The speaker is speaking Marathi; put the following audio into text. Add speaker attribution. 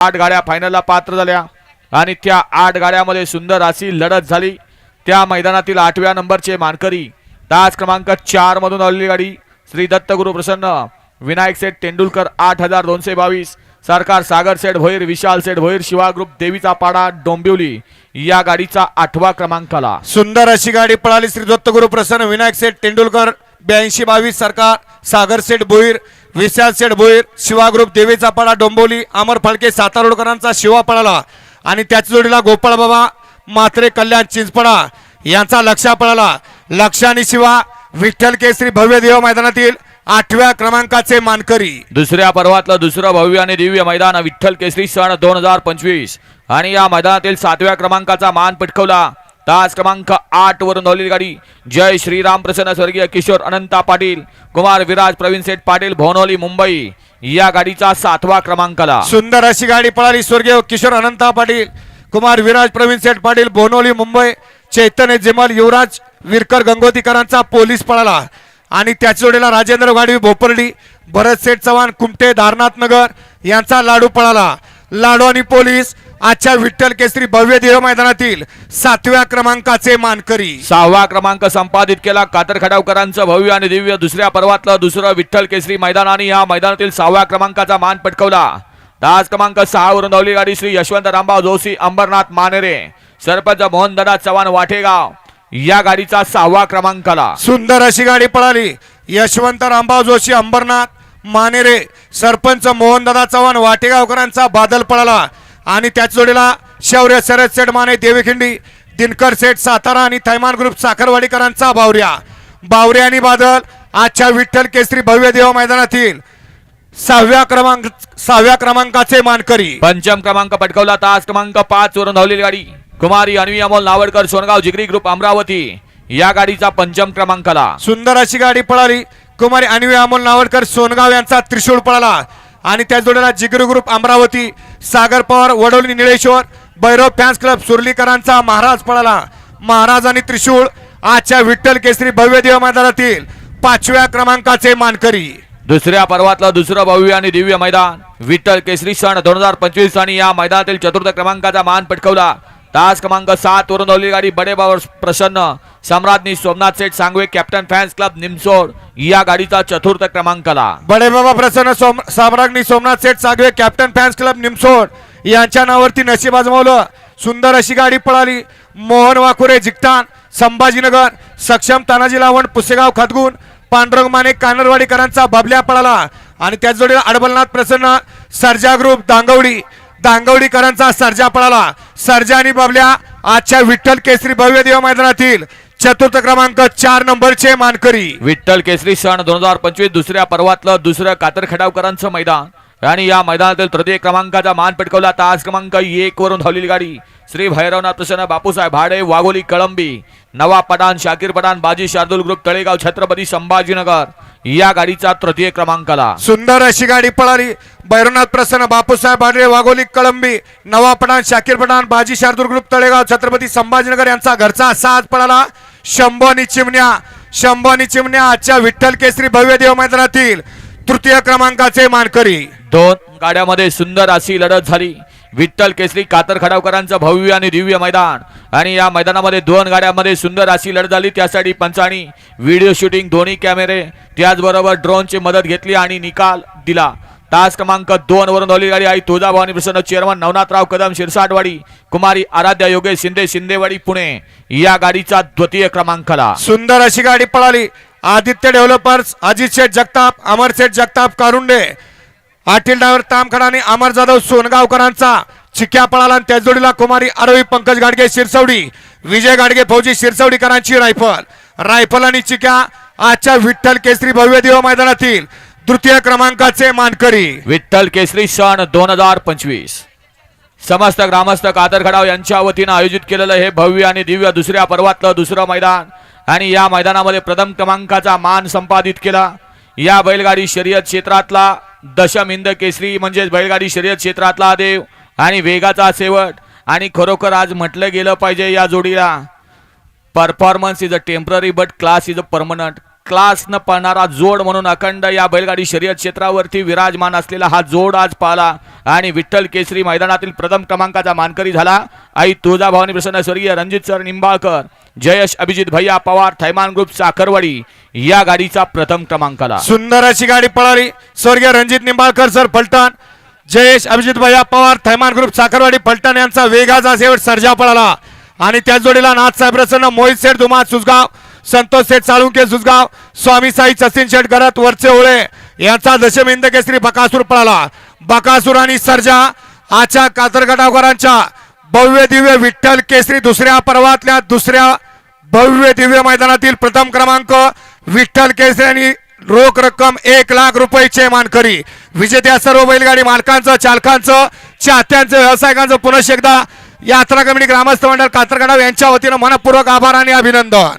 Speaker 1: आठ गाड्या फायनलला पात्र झाल्या. आणि त्या आठ गाड्यामध्ये सुंदर अशी लढत झाली. त्या मैदानातील आठव्या नंबरचे मानकरी तास क्रमांक चार मधून आलेली गाडी श्री दत्तगुरु प्रसन्न विनायक सेठ तेंडुलकर आठ हजार दोनशे बावीस सरकार सागर सेठ भोईर विशाल सेठ भोईर शिवा ग्रुप देवीचा पाडा डोंबिवली या गाडीचा आठवा क्रमांक आला.
Speaker 2: सुंदर अशी गाडी पळाली श्री दत्तगुरु प्रसन्न विनायक सेठ तेंडुलकर ब्याऐंशी बावीस सरकार सागर सेठ भोईर विशाल शेठ भोईर शिवा ग्रुप देवीचा पडा डोंबोली अमर फडके सातारोडकरांचा शिवा पळाला. आणि त्याच जोडीला गोपाळ बाबा मात्रे कल्याण चिंचपडा यांचा लक्षा पळाला. लक्ष आणि शिवा विठ्ठल केसरी भव्य देव मैदानातील आठव्या क्रमांकाचे मानकरी.
Speaker 1: दुसऱ्या पर्वातलं दुसरं भव्य आणि दिव्य मैदान विठ्ठल केसरी सण दोन हजार पंचवीस. आणि या मैदानातील सातव्या क्रमांकाचा मान पटकवला. तास क्रमांक आठ वरून धावलेली गाडी. जय श्रीराम प्रसन्न स्वर्गीय किशोर अनंता पाटील कुमार विराज प्रवीण सेठ पाटील भोनोली मुंबई. या गाडीचा सातवा क्रमांकला.
Speaker 2: सुंदर अशी गाडी पळाली स्वर्गीय किशोर अनंता पाटील कुमार विराज प्रवीण सेठ पाटील बोनोली मुंबई. चैतन्य जिमल युवराज विरकर गंगोतीकरांचा पोलीस पळाला. आणि त्याच्या जोडीला राजेंद्र गाडवी भोपर्डी भरत सेठ चव्हाण कुमटे धारनाथ नगर यांचा लाडू पळाला. लाडू आणि पोलीस आजच्या विठ्ठल केसरी भव्य देव मैदानातील सातव्या क्रमांकाचे मानकरी.
Speaker 1: सहावा क्रमांक संपादित केला कातर खडावकरांचं भव्य आणि दिव्य दुसऱ्या पर्वातलं दुसरं विठ्ठल केसरी मैदान आणि या मैदानातील सहाव्या क्रमांकाचा मान पटकवला. तास क्रमांक सहा वरून धावली गाडी श्री यशवंत रामभाऊ जोशी अंबरनाथ मानेरे सरपंच मोहन दादा चव्हाण वाटेगाव या गाडीचा सहावा क्रमांक आला
Speaker 2: सुंदर अशी गाडी पळाली. यशवंत रामभाऊ जोशी अंबरनाथ मानेरे सरपंच मोहनदादा चव्हाण वाटेगावकरांचा बादल पळाला. आणि त्याच जोडीला शौर्य शरद सेठ माने देवीखिंडी दिनकर सेठ सातारा आणि थैमान ग्रुप साखरवाडीकरांचा बावऱ्या. बावऱ्या आणि बादल आजच्या विठ्ठल केसरी भव्य देव मैदानातील सहाव्या क्रमांक सहाव्या क्रमांकाचे मानकरी.
Speaker 1: पंचम क्रमांक पटकवला तास क्रमांक पाच वरून धावलेली गाडी. कुमारी अन्वी अमोल नावडकर सोनगाव जिगरी ग्रुप अमरावती. या गाडीचा पंचम क्रमांक आला
Speaker 2: सुंदर अशी गाडी पळाली. कुमारी अन्वे अमोल नावडकर सोनगाव यांचा त्रिशूळ पळाला. आणि त्या जोडीला Jigru group Amravati Sagar Pawar Wadoli Nileshwar Bhairav fans club सुर्लीकरांचा महाराज पळाला. महाराज आणि त्रिशूळ आजच्या विठ्ठल केसरी भव्य देव मैदानातील पाचव्या क्रमांकाचे मानकरी.
Speaker 1: दुसऱ्या पर्वातलं दुसरं भव्य आणि दिव्य मैदान. विठ्ठल केसरी सण दोन हजार पंचवीस आणि या मैदानातील चतुर्थ क्रमांकाचा मान पटकवला. तास क्रमांक सात वरून धावलेली गाडी बडेबावर प्रसन्न. Samradnyi Somnath Seth Sangve captain fans club Nimsod या गाडीचा चतुर्थ क्रमांक आला
Speaker 2: बडे बाबा प्रसन्न सोम Samradnyi Somnath Seth Sangve captain fans club Nimsod यांच्या नावावरती नशीब आजमावलं. सुंदर अशी गाडी पळाली. मोहन वाकुरे जिकतान संभाजीनगर सक्षम तानाजी लावण पुसेगाव खतगुण पांडुरंग माने कानरवाडीकरांचा बबल्या पळाला. आणि त्याच जोडीला अडबलनाथ प्रसन्न सरजा ग्रुप दांगवडी. दांगवडीकरांचा सर्जा पळाला. सर्जा आणि बबल्या आजच्या विठ्ठल केसरी भव्य देव मैदानातील चतुर्थ क्रमांक चार नंबरचे मानकरी.
Speaker 1: विठ्ठल केसरी सण दोन हजार पंचवीस दुसऱ्या पर्वातलं दुसरं कातर खडावकरांचं मैदान. आणि या मैदानातील तृतीय क्रमांकाचा मान पटकवला तास क्रमांक एक वरून धावलेली गाडी. श्री भैरवनाथ प्रसन्न बापूसाहेब भाडे वाघोली कळंबी नवा पठाण शाकीर पठाण बाजी शार्दुल ग्रुप तळेगाव छत्रपती संभाजीनगर. या गाडीचा तृतीय क्रमांक आला
Speaker 2: सुंदर अशी गाडी पळाली. भैरवनाथ प्रसन्न बापूसाहेब भांडरे वाघोली कळंबी नवा पठाण शाकीर पठाण बाजी शार्दूर ग्रुप तळेगाव छत्रपती संभाजीनगर यांचा घरचा साथ पळाला. शंभू आणि चिमण्या शंभू आणि चिमण्या आजच्या विठ्ठल केसरी भव्य देव मैदानातील तृतीय क्रमांकाचे मानकरी.
Speaker 1: दोन गाड्यामध्ये सुंदर अशी लढत झाली. विठ्ठल केसरी कातर खडावकरांचं भव्य आणि दिव्य मैदान. आणि या मैदानामध्ये दोन गाड्यामध्ये सुंदर अशी लढत झाली त्यासाठी पंचाणी व्हिडिओ शूटिंग दोन्ही कॅमेरे त्याचबरोबर ड्रोनची मदत घेतली आणि निकाल दिला. तास क्रमांक दोन वरून धावली गाडी आई तुळजाभवानी प्रसन्न चेअरमन नवनाथराव कदम शिरसाटवाडी कुमारी आराध्या योगेश शिंदे शिंदेवाडी पुणे. या गाडीचा द्वितीय क्रमांकाला.
Speaker 2: सुंदर अशी गाडी पळाली. आदित्य डेव्हलपर्स अजित शेठ जगताप अमर शेठ जगताप कारुंडे. आटील डायव्हर तामखडा आणि अमर जाधव सोनगावकरांचा. चिक्या पळाला आणि त्याच जोडीला कुमारी आरोही पंकज गाडगे शिरसवडी. विजय गाडगे फौजी शिरसवडीकरांची रायफल. रायफल आणि चिक्या आजच्या विठ्ठल केसरी भव्य देव मैदानातील तृतीय क्रमांकाचे मानकरी.
Speaker 1: विठ्ठल केसरी सण दोन हजार पंचवीस. समस्त ग्रामस्थ कातरखडाव यांच्या वतीनं आयोजित केलेलं हे भव्य आणि दिव्य दुसऱ्या पर्वातलं दुसरं मैदान आणि या मैदानामध्ये प्रथम क्रमांकाचा मान संपादित केला. या बैलगाडी शर्यत क्षेत्रातला दशमिंद केसरी म्हणजेच बैलगाडी शर्यत क्षेत्रातला देव आणि वेगाचा शेवट. आणि खरोखर आज म्हटलं गेलं पाहिजे या जोडीला. Performance is a temporary but class is a permanent class न पळणारा जोड म्हणून अखंड या बैलगाडी शर्यत क्षेत्रावरती विराजमान असलेला हा जोड आज पाहला. आणि विठ्ठल केसरी मैदानातील प्रथम क्रमांकाचा मानकरी झाला. आई तुळजाभवानी प्रसन्न स्वर्गीय रणजित सर निंबाळकर जयश अभिजित भैया पवार थैमान ग्रुप साखरवाडी या गाडीचा प्रथम क्रमांकाला.
Speaker 2: सुंदर अशी गाडी पळाली. स्वर्गीय रणजित निंबाळकर सर फलटण. जयेश अभिजित भैया पवार थैमान ग्रुप साखरवाडी फलटण यांचा वेगाचा शेवट सर्जा पळाला. आणि त्याच जोडीला नाथसाहेब प्रसन्न मोहित सेठ धुमा सुजगाव संतोष सेठ साळुंके सुसगाव स्वामी साई सचिन शेठ गरत वरचे ओळे. यांचा दशमिंद केसरी बकासूर पळाला. बकासूर आणि सर्जा आजच्या कातरगटावकरांच्या भव्य दिव्य विठ्ठल केसरी दुसऱ्या पर्वातल्या दुसऱ्या भव्य दिव्य मैदानातील प्रथम क्रमांक विठ्ठल केसरी आणि रोख रक्कम एक लाख रुपयेचे मानकरी. विजेत्या सर्व बैलगाडी मालकांचं चालकांचं चाहत्यांचं व्यावसायिकांचं पुनश्च एकदा यात्रा कमिटी ग्रामस्थ मंडळ कातरगडाव यांच्या वतीनं मनपूर्वक आभार आणि अभिनंदन.